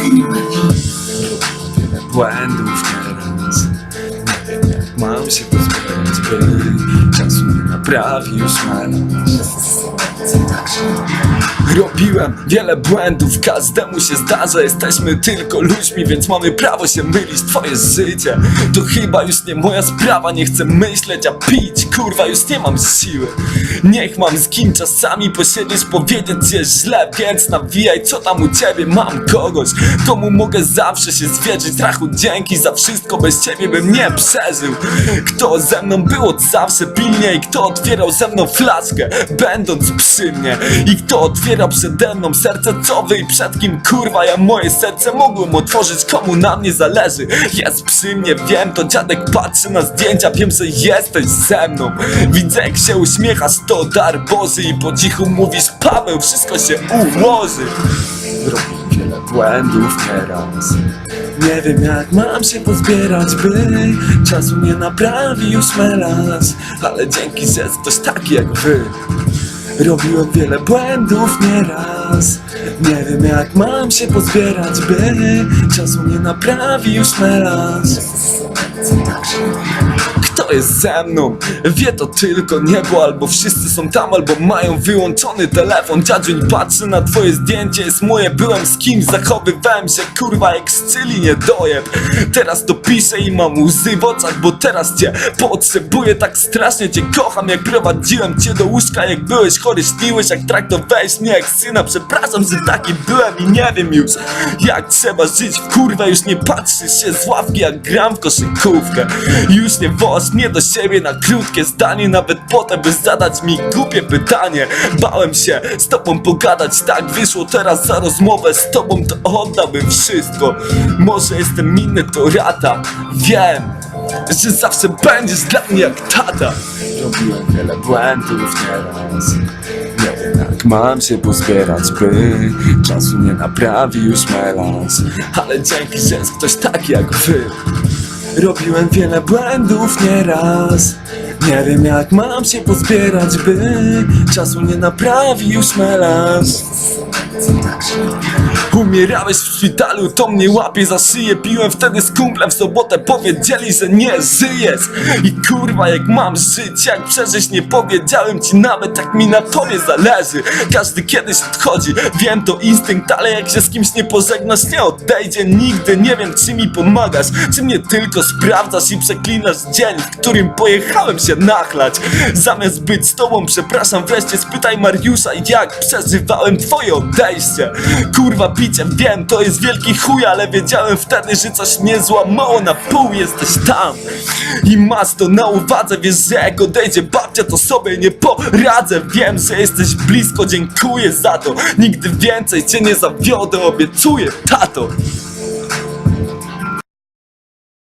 Tyle błędów nieraz Nie wiem jak mam się pozbyć By czasu nie naprawi już melanż Robiłem wiele błędów, każdemu się zdarza. Jesteśmy tylko ludźmi, więc mamy prawo się mylić. Twoje życie to chyba już nie moja sprawa. Nie chcę myśleć, a pić, kurwa już nie mam siły. Niech mam z kim czasami posiedzieć, powiedzieć że źle Więc nawijaj, co tam u ciebie, mam kogoś Komu mogę zawsze się zwierzyć. Strachu dzięki za wszystko, bez ciebie bym nie przeżył. Kto ze mną był od zawsze pilniej Kto otwierał ze mną flaszkę, będąc przy mnie. I kto otwierał przede mną serce, co wy i przed kim kurwa Ja moje serce mogłem otworzyć, komu na mnie zależy. Jest przy mnie, wiem, to dziadek patrzy na zdjęcia Wiem, że jesteś ze mną. Widzę jak się uśmiechasz, to dar Boży I po cichu mówisz, Paweł, wszystko się ułoży. Robię wiele błędów nieraz Nie wiem jak mam się pozbierać, by Czasu nie naprawi już melanż Ale dzięki, że jest ktoś taki jak wy Robiłem wiele błędów nieraz. Nie wiem jak mam się pozbierać, by Czasu nie naprawi już melanż jest ze mną? Wie to tylko niebo Albo wszyscy są tam, albo mają wyłączony telefon. Dziadziuń patrzy na twoje zdjęcie Jest moje, byłem z kimś Zachowywałem się kurwa jak scyli niedojeb Teraz to piszę i mam łzy w oczach Bo teraz cię potrzebuję. Tak strasznie cię kocham Jak prowadziłem cię do łóżka Jak byłeś chory, śniłeś Jak traktowałeś mnie jak syna. Przepraszam, że taki byłem i nie wiem już Jak trzeba żyć. W kurwę Już nie patrzysz się z ławki Jak gram w koszykówkę. Już nie wołasz mnie do siebie na krótkie zdanie Nawet potem by zadać mi głupie pytanie. Bałem się z tobą pogadać Tak wyszło teraz za rozmowę z tobą To oddałbym wszystko. Może jestem inny to rata. Wiem że zawsze będziesz dla mnie jak tata. Robiłem wiele błędów nieraz. Nie jak mam się pozbierać, by Czasu nie naprawi już melanż Ale dzięki, że jest ktoś taki jak wy Robiłem wiele błędów nieraz. Nie wiem jak mam się pozbierać, by Czasu nie naprawi już melanż Umierałeś w szpitalu, to mnie łapie za szyję. Piłem wtedy z kumplem w sobotę, powiedzieli, że nie żyjesz I kurwa jak mam żyć, jak przeżyć nie powiedziałem ci nawet jak mi na tobie zależy. Każdy kiedyś odchodzi, wiem to instynkt Ale jak się z kimś nie pożegnasz, nie odejdzie nigdy. Nie wiem czy mi pomagasz, czy mnie tylko sprawdzasz I przeklinasz dzień, w którym pojechałem się nachlać. Zamiast być z tobą, przepraszam wreszcie Spytaj Mariusza jak przeżywałem twoje odejście. Kurwa wiem to jest wielki chuj Ale wiedziałem wtedy, że coś mnie złamało. Na pół Jesteś tam. I masz to na uwadze Wiesz, że jak odejdzie babcia to sobie nie poradzę. Wiem, że jesteś blisko, dziękuję za to. Nigdy więcej cię nie zawiodę, obiecuję, tato